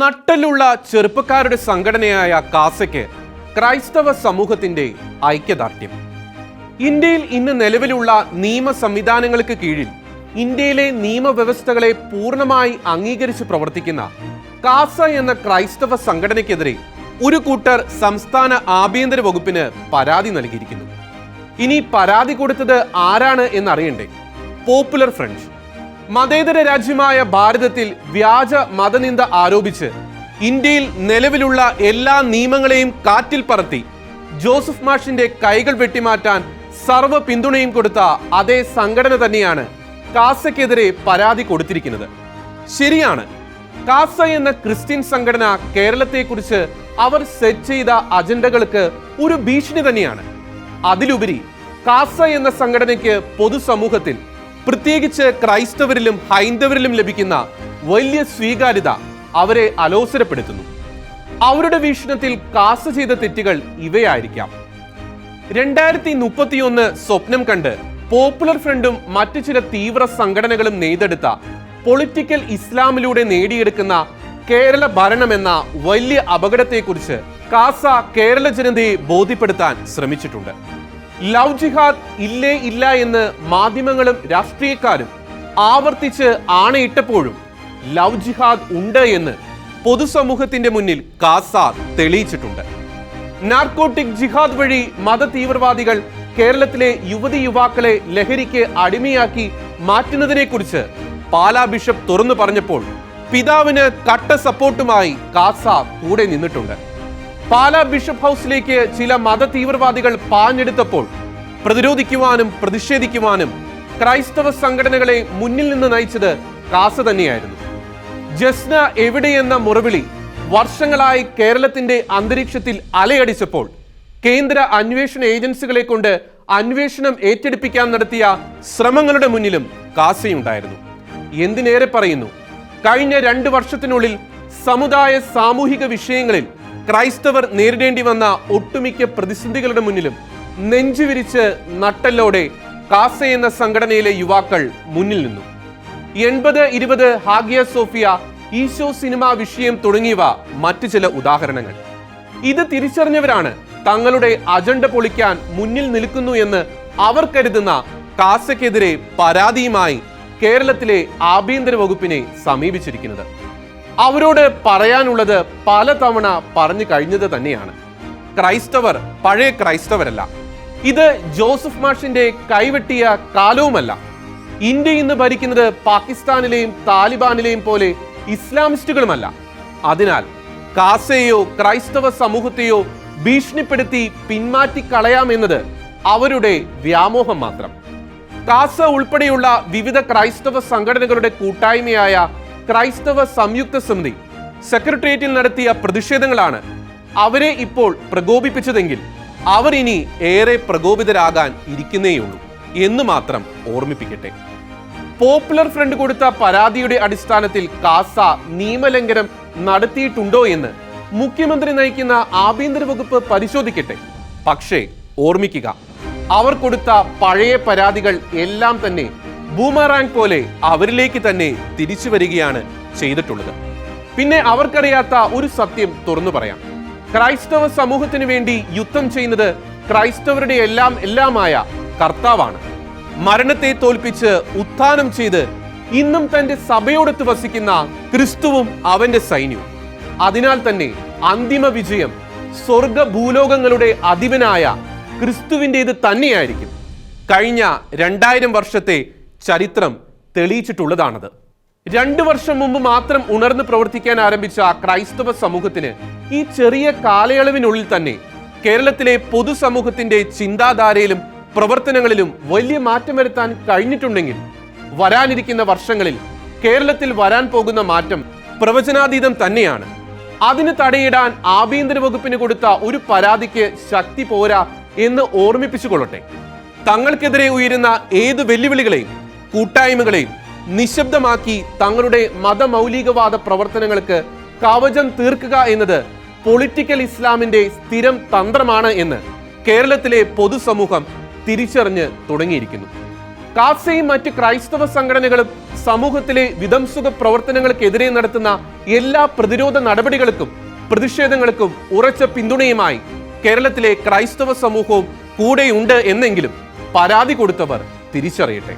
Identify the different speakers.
Speaker 1: നട്ടലുള്ള ചെറുപ്പക്കാരുടെ സംഘടനയായ കാസയ്ക്ക് ക്രൈസ്തവ സമൂഹത്തിന്റെ ഐക്യദാർഢ്യം. ഇന്ത്യയിൽ ഇന്ന് നിലവിലുള്ള നിയമ സംവിധാനങ്ങൾക്ക് കീഴിൽ ഇന്ത്യയിലെ നിയമവ്യവസ്ഥകളെ പൂർണമായി അംഗീകരിച്ച് പ്രവർത്തിക്കുന്ന കാസ എന്ന ക്രൈസ്തവ സംഘടനയ്ക്കെതിരെ ഒരു കൂട്ടർ സംസ്ഥാന ആഭ്യന്തര വകുപ്പിന് പരാതി നൽകിയിരിക്കുന്നു. ഇനി പരാതി കൊടുത്തത് ആരാണ് എന്നറിയണ്ടേ? പോപ്പുലർ ഫ്രണ്ട് മതേതര രാജ്യമായ ഭാരതത്തിൽ വ്യാജ മതനിന്ദ ആരോപിച്ച് ഇന്ത്യയിൽ നിലവിലുള്ള എല്ലാ നിയമങ്ങളെയും കാറ്റിൽ പറത്തി. ജോസഫ് മാഷിന്റെ കൈകൾ വെട്ടിമാറ്റാൻ സർവ പിന്തുണയും കൊടുത്ത അതേ സംഘടന തന്നെയാണ് കാസയ്ക്കെതിരെ പരാതി കൊടുത്തിരിക്കുന്നത്. ശരിയാണ്. കാസ എന്ന ക്രിസ്ത്യൻ സംഘടന കേരളത്തെക്കുറിച്ച് അവർ സെറ്റ് ചെയ്ത അജണ്ടകൾക്ക് ഒരു ഭീഷണി തന്നെയാണ്. അതിലുപരി കാസ എന്ന സംഘടനയ്ക്ക് പൊതുസമൂഹത്തിൽ പ്രത്യേകിച്ച് ക്രൈസ്തവരിലും ഹൈന്ദവരിലും ലഭിക്കുന്ന വലിയ സ്വീകാര്യത അവരെ അലോസരപ്പെടുത്തുന്നു. അവരുടെ വീക്ഷണത്തിൽ കാസ് ചെയ്ത തെറ്റുകൾ ഇവയായിരിക്കാം. രണ്ടായിരത്തി മുപ്പത്തിയൊന്ന് സ്വപ്നം കണ്ട് പോപ്പുലർ ഫ്രണ്ടും മറ്റു ചില തീവ്ര സംഘടനകളും നെയ്തെടുത്ത പൊളിറ്റിക്കൽ ഇസ്ലാമിലൂടെ നേടിയെടുക്കുന്ന കേരള ഭരണമെന്ന വലിയ അപകടത്തെക്കുറിച്ച് കാസ കേരള ജനതയെ ബോധ്യപ്പെടുത്താൻ ശ്രമിച്ചിട്ടുണ്ട്. ലവ് ജിഹാദ് ഇല്ലേ ഇല്ല എന്ന് മാധ്യമങ്ങളും രാഷ്ട്രീയക്കാരും ആവർത്തിച്ച് ആണയിട്ടപ്പോഴും ലവ് ജിഹാദ് ഉണ്ട് എന്ന് പൊതുസമൂഹത്തിന്റെ മുന്നിൽ കാസ തെളിയിച്ചിട്ടുണ്ട്. നാർക്കോട്ടിക് ജിഹാദ് വഴി മത തീവ്രവാദികൾ കേരളത്തിലെ യുവതി യുവാക്കളെ ലഹരിക്ക് അടിമയാക്കി മാറ്റുന്നതിനെ കുറിച്ച് പാലാ ബിഷപ്പ് തുറന്നു പറഞ്ഞപ്പോൾ പിതാവിന് കട്ട സപ്പോർട്ടുമായി കാസ കൂടെ നിന്നിട്ടുണ്ട്. പാലാ ബിഷപ്പ് ഹൗസിലേക്ക് ചില മത തീവ്രവാദികൾ പാഞ്ഞെടുത്തപ്പോൾ പ്രതിരോധിക്കുവാനും പ്രതിഷേധിക്കുവാനും ക്രൈസ്തവ സംഘടനകളെ മുന്നിൽ നിന്ന് നയിച്ചത് കാസ തന്നെയായിരുന്നു. ജസ്ന എവിടെയെന്ന മുറവിളി വർഷങ്ങളായി കേരളത്തിന്റെ അന്തരീക്ഷത്തിൽ അലയടിച്ചപ്പോൾ കേന്ദ്ര അന്വേഷണ ഏജൻസികളെ കൊണ്ട് അന്വേഷണം ഏറ്റെടുപ്പിക്കാൻ നടത്തിയ ശ്രമങ്ങളുടെ മുന്നിലും കാസയുണ്ടായിരുന്നു. എന്തിനേറെ പറയുന്നു? കഴിഞ്ഞ രണ്ട് വർഷത്തിനുള്ളിൽ സമുദായ സാമൂഹിക വിഷയങ്ങളിൽ ക്രൈസ്തവർ നേരിടേണ്ടി വന്ന ഒട്ടുമിക്ക പ്രതിസന്ധികളുടെ മുന്നിലും നെഞ്ചുവിരിച്ച് നട്ടല്ലോടെ കാസ എന്ന സംഘടനയിലെ യുവാക്കൾ മുന്നിൽ നിന്നു. എൺപത് ഇരുപത് ഹാഗിയ സോഫിയ ഈശോ സിനിമ വിഷയം തുടങ്ങിയവ മറ്റു ചില ഉദാഹരണങ്ങൾ. ഇത് തിരിച്ചറിഞ്ഞവരാണ് തങ്ങളുടെ അജണ്ട പൊളിക്കാൻ മുന്നിൽ നിൽക്കുന്നു എന്ന് അവർ കരുതുന്ന കാസയ്ക്കെതിരെ പരാതിയുമായി കേരളത്തിലെ ആഭ്യന്തര വകുപ്പിനെ സമീപിച്ചിരിക്കുന്നത്. അവരോട് പറയാനുള്ളത് പലതവണ പറഞ്ഞു കഴിഞ്ഞത് തന്നെയാണ്. ക്രൈസ്തവർ പഴയ ക്രൈസ്തവരല്ല. ഇത് ജോസഫ് മാഷിന്റെ കൈവെട്ടിയ കാലവുമല്ല. ഇന്ത്യ ഇന്ന് ഭരിക്കുന്നത് പാകിസ്ഥാനിലെയും താലിബാനിലെയും പോലെ ഇസ്ലാമിസ്റ്റുകളുമല്ല. അതിനാൽ കാസയെയോ ക്രൈസ്തവ സമൂഹത്തെയോ ഭീഷണിപ്പെടുത്തി പിന്മാറ്റിക്കളയാമെന്നത് അവരുടെ വ്യാമോഹം മാത്രം. കാസ ഉൾപ്പെടെയുള്ള വിവിധ ക്രൈസ്തവ സംഘടനകളുടെ കൂട്ടായ്മയായ ക്രൈസ്തവ സംയുക്ത സമിതി സെക്രട്ടേറിയറ്റിൽ നടത്തിയ പ്രതിഷേധങ്ങളാണ് അവരെ ഇപ്പോൾ പ്രകോപിപ്പിച്ചതെങ്കിൽ അവർ ഇനി ഏറെ പ്രകോപിതരാകാൻ ഇരിക്കുന്നേയുള്ളൂ എന്ന് മാത്രം ഓർമ്മിപ്പിക്കട്ടെ. പോപ്പുലർ ഫ്രണ്ട് കൊടുത്ത പരാതിയുടെ അടിസ്ഥാനത്തിൽ കാസ നിയമലംഘനം നടത്തിയിട്ടുണ്ടോ എന്ന് മുഖ്യമന്ത്രി നയിക്കുന്ന ആഭ്യന്തര വകുപ്പ് പരിശോധിക്കട്ടെ. പക്ഷേ ഓർമ്മിക്കുക അവർ കൊടുത്ത പഴയ പരാതികൾ എല്ലാം തന്നെ ബൂമറാങ് പോലെ അവരിലേക്ക് തന്നെ തിരിച്ചു വരികയാണ് ചെയ്തിട്ടുള്ളത്. പിന്നെ അവർക്കറിയാത്ത ഒരു സത്യം തുറന്നു പറയാം. ക്രൈസ്തവ സമൂഹത്തിന് വേണ്ടി യുദ്ധം ചെയ്യുന്നത് ക്രൈസ്തവരുടെ എല്ലാം എല്ലാമായ കർത്താവാണ്. മരണത്തെ തോൽപ്പിച്ച് ഉത്ഥാനം ചെയ്ത് ഇന്നും തന്റെ സഭയോടൊത്ത് വസിക്കുന്ന ക്രിസ്തുവും അവന്റെ സൈന്യവും. അതിനാൽ തന്നെ അന്തിമ വിജയം സ്വർഗ ഭൂലോകങ്ങളുടെ അധിപനായ ക്രിസ്തുവിന്റെത് തന്നെയായിരിക്കും. കഴിഞ്ഞ രണ്ടായിരം വർഷത്തെ ചരിത്രം തെളിയിച്ചിട്ടുള്ളതാണത്. രണ്ടു വർഷം മുമ്പ് മാത്രം ഉണർന്ന് പ്രവർത്തിക്കാൻ ആരംഭിച്ച ക്രൈസ്തവ സമൂഹത്തിന് ഈ ചെറിയ കാലയളവിനുള്ളിൽ തന്നെ കേരളത്തിലെ പൊതുസമൂഹത്തിന്റെ ചിന്താധാരയിലും പ്രവർത്തനങ്ങളിലും വലിയ മാറ്റം വരുത്താൻ കഴിഞ്ഞിട്ടുണ്ടെങ്കിൽ വരാനിരിക്കുന്ന വർഷങ്ങളിൽ കേരളത്തിൽ വരാൻ പോകുന്ന മാറ്റം പ്രവചനാതീതം തന്നെയാണ്. അതിന് തടയിടാൻ ആഭ്യന്തര വകുപ്പിന് കൊടുത്ത ഒരു പരാതിക്ക് ശക്തി പോരാ എന്ന് ഓർമ്മിപ്പിച്ചുകൊള്ളട്ടെ. തങ്ങൾക്കെതിരെ ഉയരുന്ന ഏത് വെല്ലുവിളികളെയും കൂട്ടായ്മകളെയും നിശബ്ദമാക്കി തങ്ങളുടെ മതമൗലികവാദ പ്രവർത്തനങ്ങൾക്ക് കവചം തീർക്കുക എന്നത് പൊളിറ്റിക്കൽ ഇസ്ലാമിന്റെ സ്ഥിരം തന്ത്രമാണ് എന്ന് കേരളത്തിലെ പൊതുസമൂഹം തിരിച്ചറിഞ്ഞ് തുടങ്ങിയിരിക്കുന്നു. കാസയും മറ്റ് ക്രൈസ്തവ സംഘടനകളും സമൂഹത്തിലെ വിധംസുക പ്രവർത്തനങ്ങൾക്കെതിരെ നടത്തുന്ന എല്ലാ പ്രതിരോധ നടപടികൾക്കും പ്രതിഷേധങ്ങൾക്കും ഉറച്ച പിന്തുണയുമായി കേരളത്തിലെ ക്രൈസ്തവ സമൂഹവും കൂടെയുണ്ട് എന്നെങ്കിലും പരാതി കൊടുത്തവർ തിരിച്ചറിയട്ടെ.